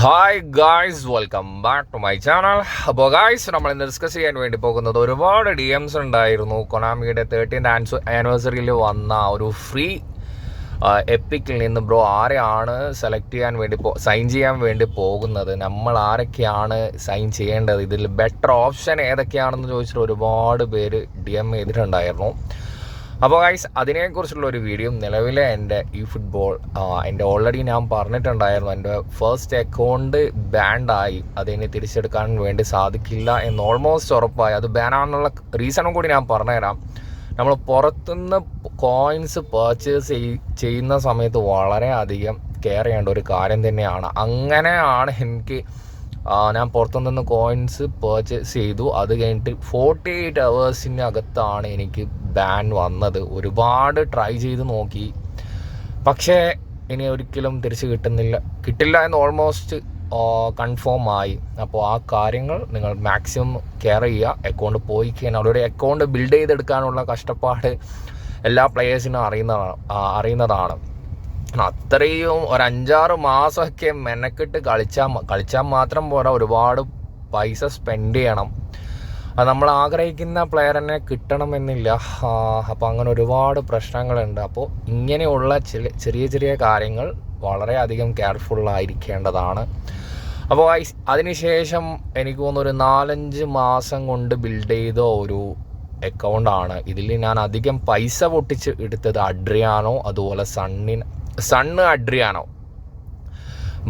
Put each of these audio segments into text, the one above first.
Hi guys welcome back to my channel അപ്പോൾ guys നമ്മൾ ഇന്ന് ഡിസ്കസ് ചെയ്യാൻ വേണ്ടി പോകുന്നത് ഒരുപാട് ഡി എംസ് ഉണ്ടായിരുന്നു. കൊണാമിയുടെ തേർട്ടീൻ ആനിവേഴ്സറിയിൽ വന്ന ഒരു ഫ്രീ എപ്പിക്കിൽ നിന്ന് ബ്രോ ആരെയാണ് സെലക്ട് ചെയ്യാൻ വേണ്ടി പോ സൈൻ ചെയ്യാൻ വേണ്ടി പോകുന്നത്? നമ്മൾ ആരൊക്കെയാണ് സൈൻ ചെയ്യേണ്ടത്? ഇതിൽ ബെറ്റർ ഓപ്ഷൻ ഏതൊക്കെയാണെന്ന് ചോദിച്ചിട്ട് ഒരുപാട് പേര് ഡി എം ചെയ്തിട്ടുണ്ടായിരുന്നു. അപ്പോൾ ഗൈസ് അതിനെക്കുറിച്ചുള്ള ഒരു വീഡിയോ നിലവിലെ എന്റെ ഈ ഫുട്ബോൾ എന്റെ ഓൾറെഡി ഞാൻ പറഞ്ഞിട്ടുണ്ടായിരുന്നു എന്റെ ഫസ്റ്റ് അക്കൗണ്ട് ബാൻഡായി അതിനെ തിരിച്ചെടുക്കാൻ വേണ്ടി സാധിക്കില്ല എന്ന് ഓൾമോസ്റ്റ് ഉറപ്പായി. അത് ബാനാണെന്നുള്ള റീസണും കൂടി ഞാൻ പറഞ്ഞുതരാം. നമ്മൾ പുറത്തുനിന്ന് കോയിൻസ് പർച്ചേസ് ചെയ്യുന്ന സമയത്ത് വളരെ അധികം കെയർ ചെയ്യേണ്ട ഒരു കാര്യം തന്നെയാണ്. അങ്ങനെയാണ് എനിക്ക് ഞാൻ പുറത്തുനിന്ന് കോയിൻസ് പർച്ചേസ് ചെയ്തു. അത് കഴിഞ്ഞിട്ട് ഫോർട്ടി എയ്റ്റ് അവേഴ്സിന്റെ അകത്താണ് എനിക്ക് ബാൻ വന്നത്. ഒരുപാട് ട്രൈ ചെയ്ത് നോക്കി. പക്ഷേ ഇനി ഒരിക്കലും തിരിച്ച് കിട്ടുന്നില്ല. കിട്ടില്ല എന്ന് ഓൾമോസ്റ്റ് കൺഫേം ആയി. അപ്പോൾ ആ കാര്യങ്ങൾ നിങ്ങൾ മാക്സിമം കെയർ ചെയ്യുക. അക്കൗണ്ട് പോയി കഴിഞ്ഞാൽ അവരുടെ അക്കൗണ്ട് ബിൽഡ് ചെയ്തെടുക്കാനുള്ള കഷ്ടപ്പാട് എല്ലാ പ്ലെയേഴ്സിനും അറിയുന്നതാണ് അറിയുന്നതാണ്. അത്രയും ഒരു അഞ്ചാറ് മാസമൊക്കെ മെനക്കെട്ട് കളിച്ചാൽ കളിച്ചാൽ മാത്രം പോരാ. ഒരുപാട് പൈസ സ്പെൻഡ് ചെയ്യണം. അത് നമ്മൾ ആഗ്രഹിക്കുന്ന പ്ലെയറിനെ കിട്ടണമെന്നില്ല. അപ്പോൾ അങ്ങനെ ഒരുപാട് പ്രശ്നങ്ങളുണ്ട്. അപ്പോൾ ഇങ്ങനെയുള്ള ചെറിയ ചെറിയ കാര്യങ്ങൾ വളരെയധികം കെയർഫുള്ളായിരിക്കേണ്ടതാണ് അപ്പോൾ അതിനുശേഷം എനിക്ക് തോന്നുന്നു ഒരു നാലഞ്ച് മാസം കൊണ്ട് ബിൽഡ് ചെയ്ത ഒരു അക്കൗണ്ടാണ് ഇതിൽ ഞാൻ അധികം പൈസ പൊട്ടിച്ച് എടുത്തത് അഡ്രിയാനോ അതുപോലെ സണ്ണിന് സണ്ണ് അഡ്രിയാനോ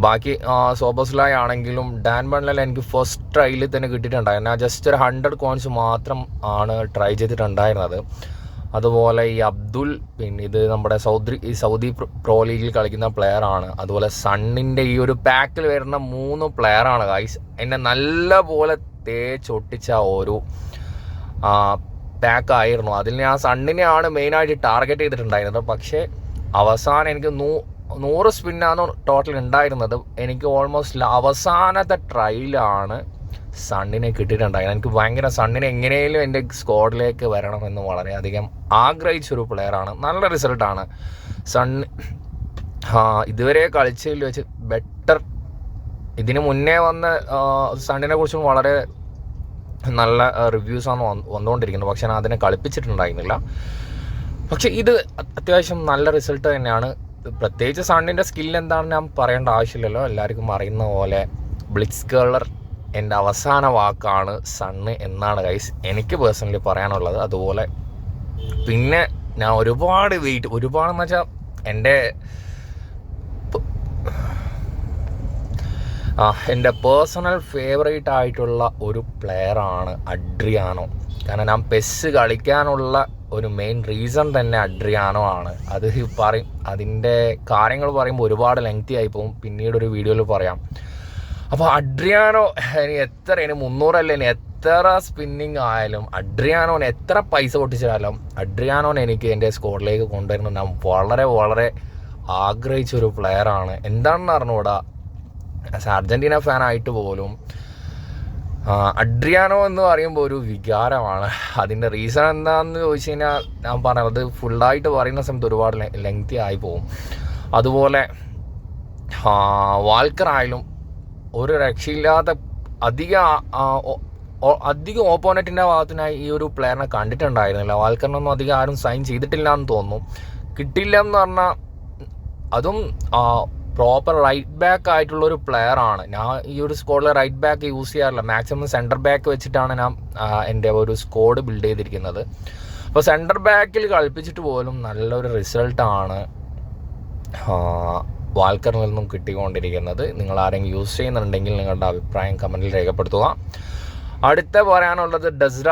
ബാക്കി സോബസ്ലായ് ആണെങ്കിലും ഡാൻ ബണ്ണിൽ എനിക്ക് ഫസ്റ്റ് ട്രൈയിൽ തന്നെ കിട്ടിയിട്ടുണ്ടായിരുന്നു. ഞാൻ ജസ്റ്റ് ഒരു ഹൺഡ്രഡ് കോയിൻസ് മാത്രം ആണ് ട്രൈ ചെയ്തിട്ടുണ്ടായിരുന്നത്. അതുപോലെ ഈ അബ്ദുൽ പിന്നെ ഇത് നമ്മുടെ സൗദി ഈ സൗദി പ്രോ ലീഗിൽ കളിക്കുന്ന പ്ലെയർ ആണ്. അതുപോലെ സണ്ണിന്റെ ഈ ഒരു പാക്കിൽ വരുന്ന മൂന്ന് പ്ലെയർ ആണ് ഗൈസ് എന്നെ നല്ല പോലെ തേച്ചൊട്ടിച്ച ഒരു പാക്കായിരുന്നു അതിൽ ഞാൻ സണ്ണിനെയാണ് മെയിനായിട്ട് ടാർഗറ്റ് ചെയ്തിട്ടുണ്ടായിരുന്നത്. പക്ഷേ അവസാനം എനിക്ക് നൂ നൂറ് സ്പിന്നാണ് ടോട്ടൽ ഉണ്ടായിരുന്നത് എനിക്ക് ഓൾമോസ്റ്റ് അവസാനത്തെ ട്രയലാണ് സണ്ണിനെ കിട്ടിയിട്ടുണ്ടായിരുന്നു എനിക്ക് ഭയങ്കര സണ്ണിനെ എങ്ങനെയും എന്റെ സ്ക്വാഡിലേക്ക് വരണമെന്ന് വളരെയധികം ആഗ്രഹിച്ചൊരു പ്ലെയറാണ് നല്ല റിസൾട്ടാണ് സണ്ണ് ഇതുവരെ കളിച്ചതിൽ വെച്ച് ബെറ്റർ ഇതിന് മുന്നേ വന്ന സണ്ണിനെ കുറിച്ചും വളരെ നല്ല റിവ്യൂസാണ് വന്നുകൊണ്ടിരിക്കുന്നത്. പക്ഷേ ഞാൻ അതിനെ കളിപ്പിച്ചിട്ടുണ്ടായിരുന്നില്ല. പക്ഷേ ഇത് അത്യാവശ്യം നല്ല റിസൾട്ട് തന്നെയാണ്. പ്രത്യേകിച്ച് സണ്ണിന്റെ സ്കിൽ എന്താണെന്ന് ഞാൻ പറയേണ്ട ആവശ്യമില്ലല്ലോ. എല്ലാവർക്കും അറിയുന്ന പോലെ ബ്ലിറ്റ്സ് കേളർ എന്റെ അവസാന വാക്കാണ് സണ്ണ് എന്നാണ് ഗൈസ് എനിക്ക് പേഴ്സണലി പറയാനുള്ളത്. അതുപോലെ പിന്നെ ഞാൻ ഒരുപാട് വെയിറ്റ് ഒരുപാടെന്ന് വെച്ചാൽ എന്റെ ആ എന്റെ പേഴ്സണൽ ഫേവറേറ്റ് ആയിട്ടുള്ള ഒരു പ്ലെയറാണ് അഡ്രിയാനോ. കാരണം ഞാൻ പെസ് കളിക്കാനുള്ള ഒരു മെയിൻ റീസൺ തന്നെ അഡ്രിയാനോ ആണ്. അത് പറയും അതിന്റെ കാര്യങ്ങൾ പറയുമ്പോൾ ഒരുപാട് ലെങ്തി ആയി പോകും. പിന്നീട് ഒരു വീഡിയോയിൽ പറയാം. അപ്പോൾ അഡ്രിയാനോ ഇനി എത്ര ഇനി മുന്നൂറല്ല ഇനി എത്ര സ്പിന്നിങ് ആയാലും അഡ്രിയാനോന് എത്ര പൈസ പൊട്ടിച്ചാലും അഡ്രിയാനോൻ എനിക്ക് എന്റെ സ്കോഡിലേക്ക് കൊണ്ടുവരുന്നത് ഞാൻ വളരെ വളരെ ആഗ്രഹിച്ചൊരു പ്ലെയറാണ് എന്താണെന്ന് അറിഞ്ഞുകൂടാ? അർജന്റീന ഫാനായിട്ട് പോലും അഡ്രിയാനോ എന്ന് പറയുമ്പോൾ ഒരു വികാരമാണ്. അതിന്റെ റീസൺ എന്താണെന്ന് ചോദിച്ചു കഴിഞ്ഞാൽ ഞാൻ പറഞ്ഞത് ഫുള്ളായിട്ട് പറയുന്ന സമയത്ത് ഒരുപാട് ലെങ്തി ആയി പോകും. അതുപോലെ വാൽക്കർ ആയാലും ഒരു രക്ഷയില്ലാത്ത അധിക അധികം ഓപ്പോണറ്റിന്റെ ഭാഗത്തിനായി ഈ ഒരു പ്ലെയറിനെ കണ്ടിട്ടുണ്ടായിരുന്നില്ല. വാൽക്കറിനൊന്നും അധികം ആരും സൈൻ ചെയ്തിട്ടില്ല എന്ന് തോന്നുന്നു. കിട്ടില്ല എന്ന് പറഞ്ഞാൽ അതും പ്രോപ്പർ റൈറ്റ് ബാക്ക് ആയിട്ടുള്ള ഒരു പ്ലെയർ ആണ്. ഞാൻ ഈ ഒരു സ്കോഡിൽ റൈറ്റ് ബാക്ക് യൂസ് ചെയ്യാറില്ല. മാക്സിമം സെന്റർ ബാക്ക് വെച്ചിട്ടാണ് ഞാൻ എന്റെ ഒരു സ്കോഡ് ബിൽഡ് ചെയ്തിരിക്കുന്നത്. അപ്പോൾ സെന്റർ ബാക്കിൽ കളിപ്പിച്ചിട്ട് പോലും നല്ലൊരു റിസൾട്ടാണ് വാൽക്കറിൽ നിന്നും കിട്ടിക്കൊണ്ടിരിക്കുന്നത്. നിങ്ങൾ ആരെങ്കിലും യൂസ് ചെയ്യുന്നുണ്ടെങ്കിൽ നിങ്ങളുടെ അഭിപ്രായം കമന്റിൽ രേഖപ്പെടുത്തുക. അടുത്ത പറയാനുള്ളത് ഡസ്ര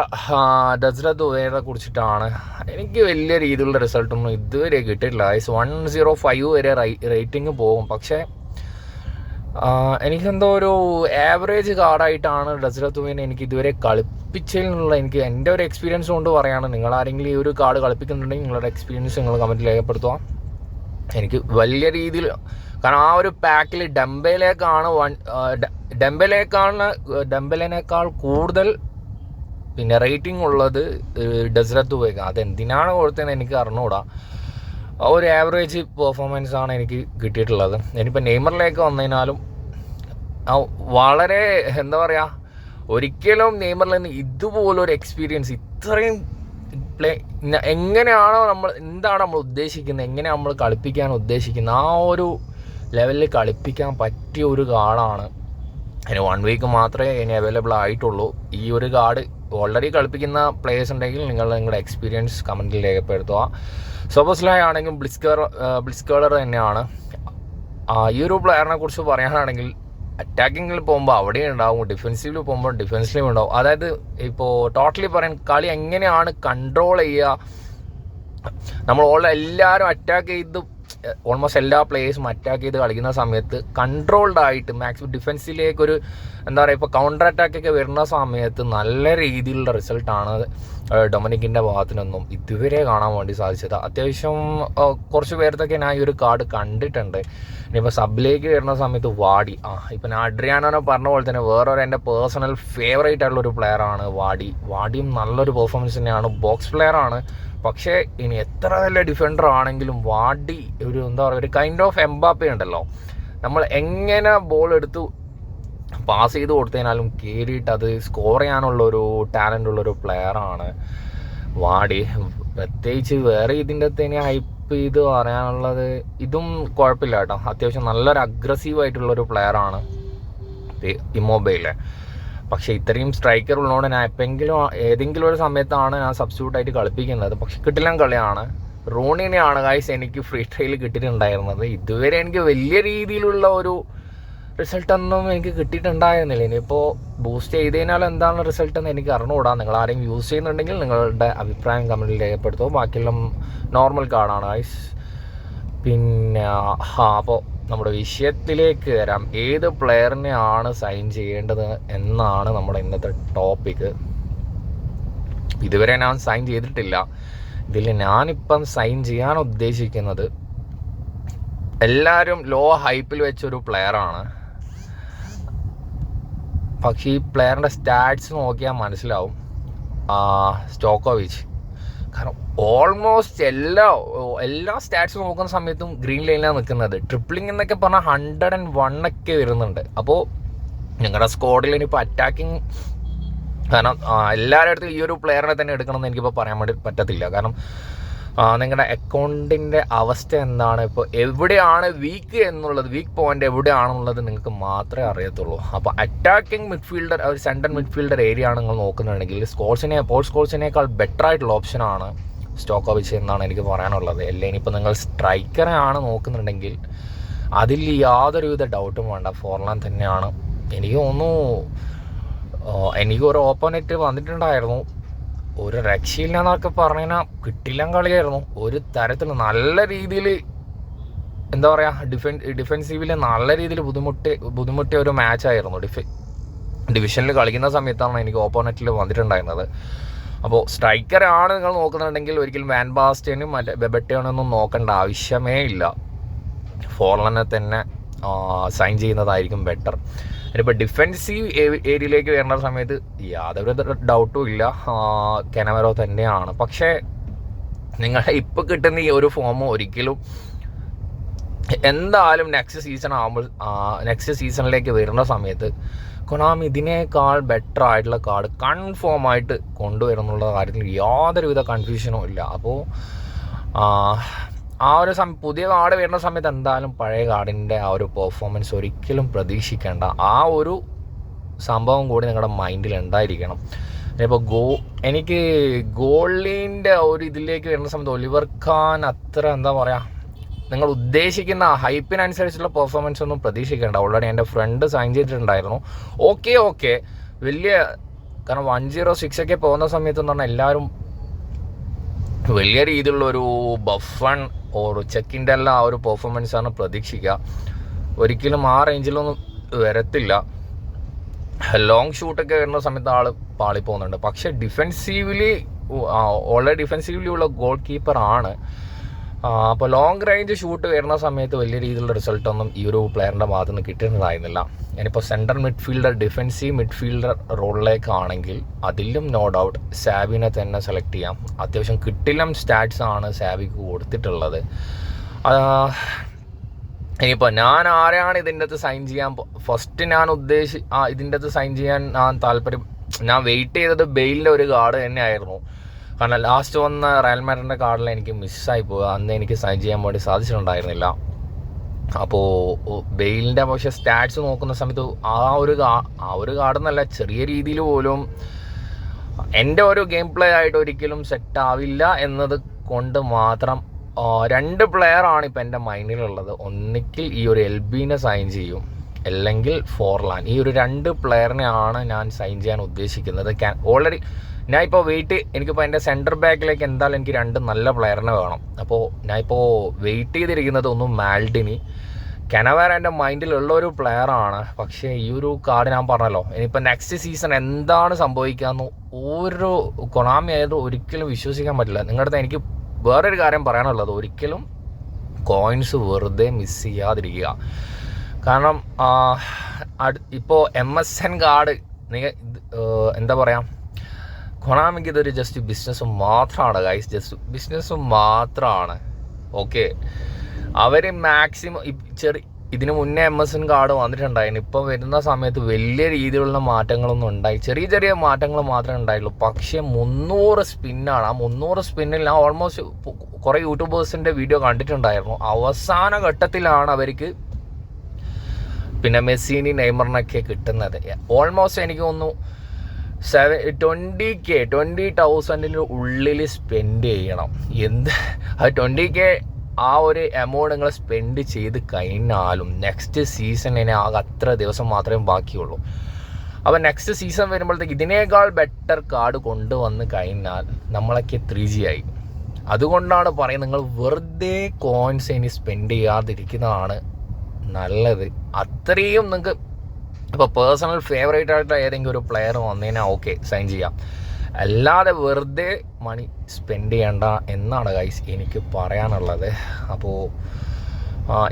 ഡസ്ര ദുബൈനെ കുറിച്ചിട്ടാണ്. എനിക്ക് വലിയ രീതിയിലുള്ള റിസൾട്ടൊന്നും ഇതുവരെ കിട്ടിയിട്ടില്ല. ഐസ് വൺ സീറോ ഫൈവ് വരെ റേറ്റിംഗ് പോകും. പക്ഷേ എനിക്കെന്തോ ഒരു ആവറേജ് കാർഡായിട്ടാണ് ഡസ്ര ദുബൈനെ എനിക്ക് ഇതുവരെ കളിപ്പിച്ചതിനുള്ള എനിക്ക് എന്റെ ഒരു എക്സ്പീരിയൻസ് കൊണ്ട് പറയാണ് നിങ്ങൾ ആരെങ്കിലും ഈ ഒരു കാർഡ് കളിപ്പിക്കുന്നുണ്ടെങ്കിൽ നിങ്ങളുടെ എക്സ്പീരിയൻസ് നിങ്ങൾ കമന്റിൽ രേഖപ്പെടുത്തുക. എനിക്ക് വലിയ രീതിയിൽ കാരണം ആ ഒരു പാക്കിൽ ഡംബയിലേക്കാണ് വൺ ഡംബയിലേക്കാണ് ഡംബലിനേക്കാൾ കൂടുതൽ പിന്നെ റേറ്റിംഗ് ഉള്ളത് ഡെസറത്ത് പോയി അതെന്തിനാണ് കൊടുത്തതെന്ന് എനിക്ക് അറിഞ്ഞുകൂടാ ഒരു ആവറേജ് പെർഫോമൻസ് ആണ് എനിക്ക് കിട്ടിയിട്ടുള്ളത്. ഇനിയിപ്പോൾ നെയ്മറിലേക്ക് വന്നതിനാലും വളരെ എന്താ പറയുക ഒരിക്കലും നെയ്മറിൽ നിന്ന് ഇതുപോലൊരു എക്സ്പീരിയൻസ് ഇത്രയും പ്ലേ എങ്ങനെയാണോ നമ്മൾ എന്താണ് നമ്മൾ ഉദ്ദേശിക്കുന്നത് എങ്ങനെയാണ് നമ്മൾ കളിപ്പിക്കാൻ ഉദ്ദേശിക്കുന്നത് ആ ഒരു ലെവലിൽ കളിപ്പിക്കാൻ പറ്റിയ ഒരു കാർഡാണ് അതിന് വൺ വീക്ക് മാത്രമേ ഇനി അവൈലബിൾ ആയിട്ടുള്ളൂ. ഈ ഒരു കാർഡ് ഓൾറെഡി കളിപ്പിക്കുന്ന പ്ലേയേഴ്സ് ഉണ്ടെങ്കിൽ നിങ്ങൾ നിങ്ങളുടെ എക്സ്പീരിയൻസ് കമന്റിൽ രേഖപ്പെടുത്തുക. സോബസ്ലായ ആണെങ്കിൽ ബ്ലിസ്കർ ബ്ലിസ്കേളർ തന്നെയാണ്. ഈ ഒരു പ്ലെയറിനെ കുറിച്ച് പറയാനാണെങ്കിൽ അറ്റാക്കിങ്ങിൽ പോകുമ്പോൾ അവിടെയും ഉണ്ടാവും ഡിഫെൻസീവിൽ പോകുമ്പോൾ ഡിഫെൻസിലും ഉണ്ടാവും. അതായത് ഇപ്പോൾ ടോട്ടലി പറയാൻ കളി എങ്ങനെയാണ് കൺട്രോൾ ചെയ്യുക? നമ്മൾ ഓൾ എല്ലാവരും അറ്റാക്ക് ചെയ്ത് ഓൾമോസ്റ്റ് എല്ലാ പ്ലേയേഴ്സും അറ്റാക്ക് ചെയ്ത് കളിക്കുന്ന സമയത്ത് കൺട്രോൾഡ് ആയിട്ട് മാക്സിമം ഡിഫൻസിലേക്ക് ഒരു എന്താ പറയുക ഇപ്പോൾ കൗണ്ടർ അറ്റാക്കൊക്കെ വരുന്ന സമയത്ത് നല്ല രീതിയിലുള്ള റിസൾട്ടാണ് ഡൊമിനിക്കിന്റെ ഭാഗത്തിനൊന്നും ഇതുവരെ കാണാൻ വേണ്ടി സാധിച്ചത്. അത്യാവശ്യം കുറച്ച് പേരത്തൊക്കെ ഞാൻ ഈ ഒരു കാർഡ് കണ്ടിട്ടുണ്ട്. ഇനിയിപ്പോൾ സബിലേക്ക് വരുന്ന സമയത്ത് വാടി. ആ ഇപ്പം ഞാൻ അഡ്രിയാനോനെ പറഞ്ഞ പോലെ തന്നെ വേറൊരു എന്റെ പേഴ്സണൽ ഫേവറേറ്റ് ആയിട്ടുള്ള ഒരു പ്ലെയറാണ് വാടി. വാടിയും നല്ലൊരു പെർഫോമൻസ് തന്നെയാണ്. ബോക്സ് പ്ലെയർ ആണ്. പക്ഷേ ഇനി എത്ര നല്ല ഡിഫൻഡർ ആണെങ്കിലും വാടി ഒരു എന്താ പറയുക ഒരു കൈൻഡ് ഓഫ് എംബാപ്പ ഉണ്ടല്ലോ. നമ്മൾ എങ്ങനെ ബോൾ എടുത്ത് പാസ് ചെയ്ത് കൊടുത്തതിനാലും കയറിയിട്ട് അത് സ്കോർ ചെയ്യാനുള്ള ഒരു ടാലന്റ് ഉള്ളൊരു പ്ലെയറാണ് വാടി. പ്രത്യേകിച്ച് വേറെ ഇതിന്റെ തന്നെ ഹൈപ്പ് ചെയ്ത് പറയാനുള്ളത് ഇതും കുഴപ്പമില്ല കേട്ടോ. അത്യാവശ്യം നല്ലൊരു അഗ്രസീവ് ആയിട്ടുള്ളൊരു പ്ലെയറാണ് ഇമ്മൊബൈലെ. പക്ഷെ ഇത്രയും സ്ട്രൈക്കർ ഉള്ളതുകൊണ്ട് ഞാൻ എപ്പോഴെങ്കിലും ഏതെങ്കിലും ഒരു സമയത്താണ് ഞാൻ സബ്സ്റ്റിറ്റ്യൂട്ട് ആയിട്ട് കളിപ്പിക്കുന്നത്. പക്ഷെ കിട്ടില്ല കളിയാണ്. റോണിനെയാണ് ഗായ്സ് എനിക്ക് ഫ്രീ ട്രയൽ കിട്ടിയിട്ടുണ്ടായിരുന്നത്. ഇതുവരെ എനിക്ക് വലിയ രീതിയിലുള്ള ഒരു റിസൾട്ട് ഒന്നും എനിക്ക് കിട്ടിയിട്ടുണ്ടായിരുന്നില്ല. ഇനിയിപ്പോൾ ബൂസ്റ്റ് ചെയ്തതിനാൽ എന്താണ് റിസൾട്ട് എന്ന് എനിക്ക് അറിഞ്ഞുകൂടാ. നിങ്ങൾ ആരെയും യൂസ് ചെയ്യുന്നുണ്ടെങ്കിൽ നിങ്ങളുടെ അഭിപ്രായം കമന്റിൽ രേഖപ്പെടുത്തും ബാക്കിയെല്ലാം നോർമൽ കാർഡാണ് ഐസ് പിന്നെ ഹാ അപ്പോൾ നമ്മുടെ വിഷയത്തിലേക്ക് വരാം. ഏത് പ്ലെയറിനെയാണ് സൈൻ ചെയ്യേണ്ടത് എന്നാണ് നമ്മുടെ ഇന്നത്തെ ടോപ്പിക് ഇതുവരെ ഞാൻ സൈൻ ചെയ്തിട്ടില്ല. ഇതിൽ ഞാനിപ്പം സൈൻ ചെയ്യാൻ ഉദ്ദേശിക്കുന്നത് എല്ലാവരും ലോ ഹൈപ്പിൽ വെച്ചൊരു പ്ലെയറാണ് പക്ഷേ ഈ പ്ലെയറിന്റെ സ്റ്റാറ്റ്സ് നോക്കിയാൽ മനസ്സിലാവും. സ്റ്റോക്കോവിച്ച് കാരണം ഓൾമോസ്റ്റ് എല്ലാ എല്ലാ സ്റ്റാറ്റ്സ് നോക്കുന്ന സമയത്തും ഗ്രീൻ ലൈനിലാണ് നിൽക്കുന്നത് ട്രിപ്പിളിംഗ് എന്നൊക്കെ പറഞ്ഞാൽ ഹൺഡ്രഡ് ആൻഡ് വൺ ഒക്കെ വരുന്നുണ്ട്. അപ്പോൾ ഞങ്ങളുടെ സ്ക്വാഡിൽ ഇനിയിപ്പോൾ അറ്റാക്കിങ് കാരണം എല്ലാവരുടെ അടുത്തും ഈ ഒരു പ്ലെയറിനെ തന്നെ എടുക്കണമെന്ന് എനിക്കിപ്പോൾ പറയാൻ വേണ്ടി പറ്റത്തില്ല. കാരണം നിങ്ങളുടെ അക്കൗണ്ടിന്റെ അവസ്ഥ എന്താണ്? ഇപ്പോൾ എവിടെയാണ് വീക്ക് എന്നുള്ളത് വീക്ക് പോയിന്റ് എവിടെയാണെന്നുള്ളത് നിങ്ങൾക്ക് മാത്രമേ അറിയത്തുള്ളൂ. അപ്പോൾ അറ്റാക്കിംഗ് മിഡ്ഫീൽഡർ ഒരു സെൻട്രൽ മിഡ്ഫീൽഡർ ഏരിയ ആണ് നിങ്ങൾ നോക്കുന്നുണ്ടെങ്കിൽ സ്കോർസിനെ പോൾ സ്കോർസിനേക്കാൾ ബെറ്റർ ആയിട്ടുള്ള ഓപ്ഷനാണ് സ്റ്റോക്കോവിച്ച് എന്നാണ് എനിക്ക് പറയാനുള്ളത്. അല്ലേ ഇനിയിപ്പോൾ നിങ്ങൾ സ്ട്രൈക്കറെ ആണ് നോക്കുന്നുണ്ടെങ്കിൽ അതിൽ യാതൊരുവിധ ഡൗട്ടും വേണ്ട. ഫോർലാൻ തന്നെയാണ്. എനിക്ക് തോന്നുന്നു എനിക്കൊരു ഓപ്പോണറ്റ് വന്നിട്ടുണ്ടായിരുന്നു. ഒരു രക്ഷയില്ലെന്നൊക്കെ പറഞ്ഞു കഴിഞ്ഞാൽ കിട്ടില്ല കളിയായിരുന്നു. ഒരു തരത്തിൽ നല്ല രീതിയിൽ എന്താ പറയുക ഡിഫൻ ഡിഫെൻസീവിൽ നല്ല രീതിയിൽ ബുദ്ധിമുട്ടി ബുദ്ധിമുട്ടിയ ഒരു മാച്ചായിരുന്നു ഡിഫ ഡിവിഷനിൽ കളിക്കുന്ന സമയത്താണ് എനിക്ക് ഓപ്പോണറ്റിൽ വന്നിട്ടുണ്ടായിരുന്നത്. അപ്പോൾ സ്ട്രൈക്കറാണ് നിങ്ങൾ നോക്കുന്നുണ്ടെങ്കിൽ ഒരിക്കലും വാൻ ബാസ്റ്റേനും മറ്റേ ബെബറ്റേനൊന്നും നോക്കേണ്ട ആവശ്യമേ ഇല്ല. ഫോർലനെ തന്നെ സൈൻ ചെയ്യുന്നതായിരിക്കും ബെറ്റർ ഇനിയിപ്പോൾ ഡിഫെൻസീവ് ഏരിയയിലേക്ക് വരേണ്ട സമയത്ത് യാതൊരു ഡൗട്ടും ഇല്ല. കെനവറോ തന്നെയാണ്. പക്ഷേ നിങ്ങളെ ഇപ്പോൾ കിട്ടുന്ന ഈ ഒരു ഫോം ഒരിക്കലും എന്തായാലും നെക്സ്റ്റ് സീസൺ ആകുമ്പോൾ നെക്സ്റ്റ് സീസണിലേക്ക് വരുന്ന സമയത്ത് കൊണാമി ഇതിനേക്കാൾ ബെറ്റർ ആയിട്ടുള്ള കാർഡ് കൺഫേം ആയിട്ട് കൊണ്ടുവരുന്നുള്ള കാര്യത്തിൽ യാതൊരുവിധ കൺഫ്യൂഷനും ഇല്ല. അപ്പോൾ ആ ഒരു സമയം പുതിയ കാർഡ് വരുന്ന സമയത്ത് എന്തായാലും പഴയ കാർഡിന്റെ ആ ഒരു പെർഫോമൻസ് ഒരിക്കലും പ്രതീക്ഷിക്കേണ്ട. ആ ഒരു സംഭവം കൂടി നിങ്ങളുടെ മൈൻഡിൽ ഉണ്ടായിരിക്കണം. ഇപ്പോൾ ഗോ എനിക്ക് ഗോൾഡിന്റെ ഒരു ഇതിലേക്ക് വരുന്ന സമയത്ത് ഒലിവർ ഖാൻ അത്ര എന്താ പറയുക നിങ്ങൾ ഉദ്ദേശിക്കുന്ന ഹൈപ്പിനനുസരിച്ചുള്ള പെർഫോമൻസ് ഒന്നും പ്രതീക്ഷിക്കേണ്ട. ഓൾറെഡി എന്റെ ഫ്രണ്ട് സൈൻ ചെയ്തിട്ടുണ്ടായിരുന്നു. ഓക്കെ ഓക്കെ വലിയ കാരണം വൺ സീറോ സിക്സ് ഒക്കെ പോകുന്ന സമയത്ത് എന്ന് പറഞ്ഞാൽ എല്ലാവരും വലിയ രീതിയിലുള്ള ഒരു ബഫൺ ഓർ ചെക്കിന്റെ എല്ലാം ആ ഒരു പെർഫോമൻസ് ആണ് പ്രതീക്ഷിക്കുക. ഒരിക്കലും ആ റേഞ്ചിലൊന്നും വരത്തില്ല. ലോങ് ഷൂട്ടൊക്കെ വരുന്ന സമയത്ത് ആൾ പാളിപ്പോകുന്നുണ്ട് പക്ഷേ പക്ഷെ ഡിഫെൻസീവ്ലി ഓൾറെഡി ഡിഫെൻസീവ്ലി ഉള്ള ഗോൾ കീപ്പർ ആണ്. അപ്പോൾ ലോങ് റേഞ്ച് ഷൂട്ട് വരുന്ന സമയത്ത് വലിയ രീതിയിലുള്ള റിസൾട്ട് ഒന്നും ഈ ഒരു പ്ലെയറിന്റെ ഭാഗത്ത് നിന്ന് കിട്ടുന്നതായിരുന്നില്ല. ഞാനിപ്പോൾ സെൻട്രൽ മിഡ്ഫീൽഡർ ഡിഫൻസീവ് മിഡ്ഫീൽഡർ റോളിലേക്കാണെങ്കിൽ അതിലും നോ ഡൗട്ട് സാബിനെ തന്നെ സെലക്ട് ചെയ്യാം. അത്യാവശ്യം കിട്ടിലും സ്റ്റാറ്റ്സ് ആണ് സാബിക്ക് കൊടുത്തിട്ടുള്ളത്. ഇനിയിപ്പോൾ ഞാൻ ആരെയാണ് ഇതിന്റെ അകത്ത് സൈൻ ചെയ്യാൻ ഫസ്റ്റ് ഞാൻ ഉദ്ദേശി ഇതിന്റെ അകത്ത് സൈൻ ചെയ്യാൻ ഞാൻ താല്പര്യം ഞാൻ വെയിറ്റ് ചെയ്തത് ബെയിലിന്റെ ഒരു കാർഡ് തന്നെയായിരുന്നു. കാരണം ലാസ്റ്റ് വന്ന റയൽ മാഡ്രിഡിന്റെ കാർഡിൽ എനിക്ക് മിസ്സായി പോവുക അന്ന് എനിക്ക് സൈൻ ചെയ്യാൻ വേണ്ടി സാധിച്ചിട്ടുണ്ടായിരുന്നില്ല. അപ്പോൾ ബെയിലിന്റെ പക്ഷേ സ്റ്റാറ്റ്സ് നോക്കുന്ന സമയത്ത് ആ ഒരു ആ ഒരു കാർഡ് നല്ല ചെറിയ രീതിയിൽ പോലും എന്റെ ഒരു ഗെയിം പ്ലേ ആയിട്ട് ഒരിക്കലും സെറ്റ് ആവില്ല എന്നത് കൊണ്ട് മാത്രം രണ്ട് പ്ലെയർ ആണ് ഇപ്പം എന്റെ മൈൻഡിലുള്ളത്. ഒന്നിക്കിൽ ഈ ഒരു എൽ ബിനെ സൈൻ ചെയ്യും. അല്ലെങ്കിൽ ഫോർലാൻ. ഈ ഒരു രണ്ട് പ്ലെയറിനെയാണ് ഞാൻ സൈൻ ചെയ്യാൻ ഉദ്ദേശിക്കുന്നത്. ഓൾറെഡി ഞാൻ ഇപ്പോൾ വെയിറ്റ് എനിക്കിപ്പോൾ എന്റെ സെന്റർ ബാക്കിലേക്ക് എന്തായാലും എനിക്ക് രണ്ട് നല്ല പ്ലെയറിനെ വേണം. അപ്പോൾ ഞാൻ ഇപ്പോൾ വെയിറ്റ് ചെയ്തിരിക്കുന്നത് ഒന്നും മാൽഡിനി. കനവേർ എന്റെ മൈൻഡിലുള്ള ഒരു പ്ലെയറാണ് പക്ഷേ ഈ ഒരു കാർഡ് ഞാൻ പറഞ്ഞല്ലോ ഇനിയിപ്പോൾ നെക്സ്റ്റ് സീസൺ എന്താണ് സംഭവിക്കാന്ന് ഓരോ കൊണാമി ആയത് ഒരിക്കലും വിശ്വസിക്കാൻ പറ്റില്ല. നിങ്ങളുടെ അടുത്ത് എനിക്ക് വേറൊരു കാര്യം പറയാനുള്ളത്. ഒരിക്കലും കോയിൻസ് വെറുതെ മിസ് ചെയ്യാതിരിക്കുക. കാരണം ഇപ്പോൾ എം എസ് എൻ കാർഡ് നിങ്ങൾ എന്താ പറയുക കൊണാമിക്ക് ഇതൊരു ജസ്റ്റ് ബിസിനസ് മാത്രമാണ് ഗൈസ് ജസ്റ്റ് ബിസിനസ് മാത്രമാണ് ഓക്കെ അവർ മാക്സിമം ചെറിയ ഇതിന് മുന്നേ എം എസ് എൻ കാർഡ് വന്നിട്ടുണ്ടായിരുന്നു. ഇപ്പോൾ വരുന്ന സമയത്ത് വലിയ രീതിയിലുള്ള മാറ്റങ്ങളൊന്നും ഉണ്ടായി. ചെറിയ ചെറിയ മാറ്റങ്ങൾ മാത്രമേ ഉണ്ടായുള്ളൂ. പക്ഷേ മുന്നൂറ് സ്പിന്നാണ് ആ മുന്നൂറ് സ്പിന്നിൽ ഞാൻ ഓൾമോസ്റ്റ് കുറേ യൂട്യൂബേഴ്സിന്റെ വീഡിയോ കണ്ടിട്ടുണ്ടായിരുന്നു. അവസാന ഘട്ടത്തിലാണ് അവർക്ക് പിന്നെ മെസ്സീനി നെയ്മറിനൊക്കെ കിട്ടുന്നത്. ഓൾമോസ്റ്റ് എനിക്ക് തോന്നുന്നു സെവൻ ട്വന്റി കെ ട്വന്റി തൗസൻഡിന് ഉള്ളിൽ സ്പെൻഡ് ചെയ്യണം. എന്ത്? അത് ട്വന്റി കെ ആ ഒരു എമൗണ്ട് നിങ്ങൾ സ്പെൻഡ് ചെയ്ത് കഴിഞ്ഞാലും നെക്സ്റ്റ് സീസണിന് ആകെ അത്ര ദിവസം മാത്രമേ ബാക്കിയുള്ളൂ. അപ്പോൾ നെക്സ്റ്റ് സീസൺ വരുമ്പോഴത്തേക്ക് ഇതിനേക്കാൾ ബെറ്റർ കാർഡ് കൊണ്ടുവന്ന് കഴിഞ്ഞാൽ നമ്മളൊക്കെ ത്രീ ജി ആയി. അതുകൊണ്ടാണ് പറയുന്നത് നിങ്ങൾ വെറുതെ കോയിൻസ് ഇനി സ്പെൻഡ് ചെയ്യാതിരിക്കുന്നതാണ് നല്ലത്. അത്രയും നിങ്ങൾക്ക് ഇപ്പോൾ പേഴ്സണൽ ഫേവറേറ്റ് ആയിട്ടുള്ള ഏതെങ്കിലും ഒരു പ്ലെയർ വന്നതിനാൽ ഓക്കെ സൈൻ ചെയ്യാം. അല്ലാതെ വെറുതെ മണി സ്പെൻഡ് ചെയ്യണ്ട എന്നാണ് ഗൈസ് എനിക്ക് പറയാനുള്ളത്. അപ്പോൾ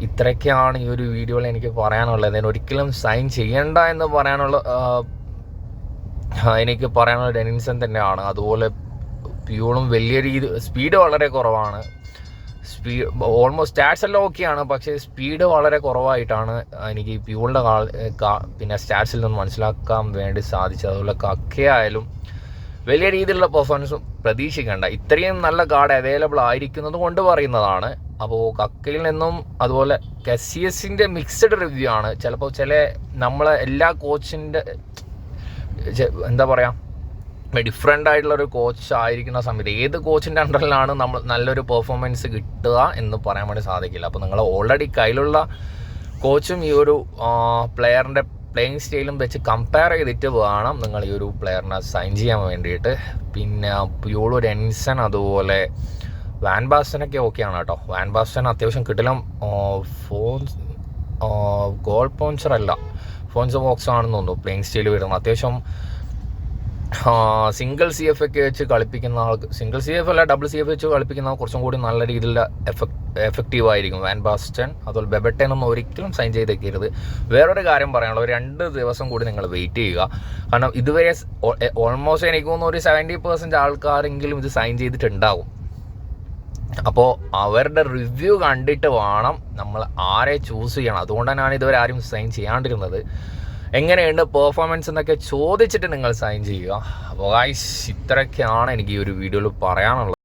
ഇത്രയൊക്കെയാണ് ഈ ഒരു വീഡിയോയിൽ എനിക്ക് പറയാനുള്ളത്. ഞാൻ ഒരിക്കലും സൈൻ ചെയ്യണ്ട എന്ന് പറയാനുള്ള എനിക്ക് പറയാനുള്ള ഡെനിൻസൺ തന്നെയാണ്. അതുപോലെ പ്യൂണും വലിയ രീതി സ്പീഡ് വളരെ കുറവാണ്. സ്പീഡ് ഓൾമോസ്റ്റ് സ്റ്റാറ്റ്സ് എല്ലാം ഓക്കെയാണ് പക്ഷേ സ്പീഡ് വളരെ കുറവായിട്ടാണ് എനിക്ക് പ്യൂളിന്റെ കാ പിന്നെ സ്റ്റാറ്റ്സിൽ നിന്ന് മനസ്സിലാക്കാൻ വേണ്ടി സാധിച്ചത്. അതുപോലെ കക്കയായാലും വലിയ രീതിയിലുള്ള പെർഫോമൻസും പ്രതീക്ഷിക്കേണ്ട. ഇത്രയും നല്ല കാർഡ് അവൈലബിൾ ആയിരിക്കുന്നത് കൊണ്ട് പറയുന്നതാണ്. അപ്പോൾ കക്കയിൽ നിന്നും അതുപോലെ കസിയസിന്റെ മിക്സഡ് റിവ്യൂ ആണ്. ചിലപ്പോൾ ചില നമ്മളെ എല്ലാ കോച്ചിന്റെ എന്താ പറയുക ഡിഫറെന്റ് ആയിട്ടുള്ള ഒരു കോച്ച് ആയിരിക്കുന്ന സമയത്ത് ഏത് കോച്ചിന്റെ അണ്ടറിലാണ് നമ്മൾ നല്ലൊരു പെർഫോമൻസ് കിട്ടുക എന്ന് പറയാൻ വേണ്ടി സാധിക്കില്ല. അപ്പോൾ നിങ്ങൾ ഓൾറെഡി കയ്യിലുള്ള കോച്ചും ഈ ഒരു പ്ലെയറിന്റെ പ്ലേയിങ് സ്റ്റൈലും വെച്ച് കമ്പയർ ചെയ്തിട്ട് വേണം നിങ്ങൾ ഈ ഒരു പ്ലെയറിനെ സൈൻ ചെയ്യാൻ വേണ്ടിയിട്ട്. പിന്നെ പ്യൂളു രൻസൺ അതുപോലെ വാൻ ബാസ്റ്റനൊക്കെ ഓക്കെയാണ് കേട്ടോ. വാൻ ബാസ്റ്റൻ അത്യാവശ്യം കിട്ടിലും ഫോൺ ഗോൾ പോൺസർ അല്ല. ഫോൺസ് ബോക്സ് ആണെന്ന് തോന്നുന്നു. പ്ലേയിങ് സ്റ്റൈൽ വരുന്നത്. അത്യാവശ്യം സിംഗിൾ സി എഫ് ഒക്കെ വെച്ച് കളിപ്പിക്കുന്ന ആൾക്ക് സിംഗിൾ സി എഫ് അല്ല ഡബിൾ സി എഫ് വെച്ച് കളിപ്പിക്കുന്ന കുറച്ചും കൂടി നല്ല രീതിയിൽ എഫക് എഫക്റ്റീവ് ആയിരിക്കും. വാൻ ബാസ്റ്റൻ അതുപോലെ ബെബട്ടൻ ഒന്നും ഒരിക്കലും സൈൻ ചെയ്തേക്കരുത് വേറൊരു കാര്യം പറയാനുള്ളത് രണ്ട് ദിവസം കൂടി നിങ്ങൾ വെയിറ്റ് ചെയ്യുക. കാരണം ഇതുവരെ ഓൾമോസ്റ്റ് എനിക്ക് തോന്നുന്നു ഒരു സെവന്റി പെർസെന്റ് ആൾക്കാരെങ്കിലും ഇത് സൈൻ ചെയ്തിട്ടുണ്ടാവും. അപ്പോൾ അവരുടെ റിവ്യൂ കണ്ടിട്ട് വേണം നമ്മൾ ആരെ ചൂസ് ചെയ്യണം. അതുകൊണ്ടാണ് ഞാൻ ഇതുവരെ ആരും സൈൻ ചെയ്യാണ്ടിരുന്നത്. എങ്ങനെയുണ്ട് പെർഫോമൻസ് എന്നൊക്കെ ചോദിച്ചിട്ട് നിങ്ങൾ സൈൻ ചെയ്യുക. അപ്പോൾ ഗൈസ് ഇത്രയൊക്കെയാണ് എനിക്ക് ഈ ഒരു വീഡിയോയിൽ പറയാനുള്ളത്.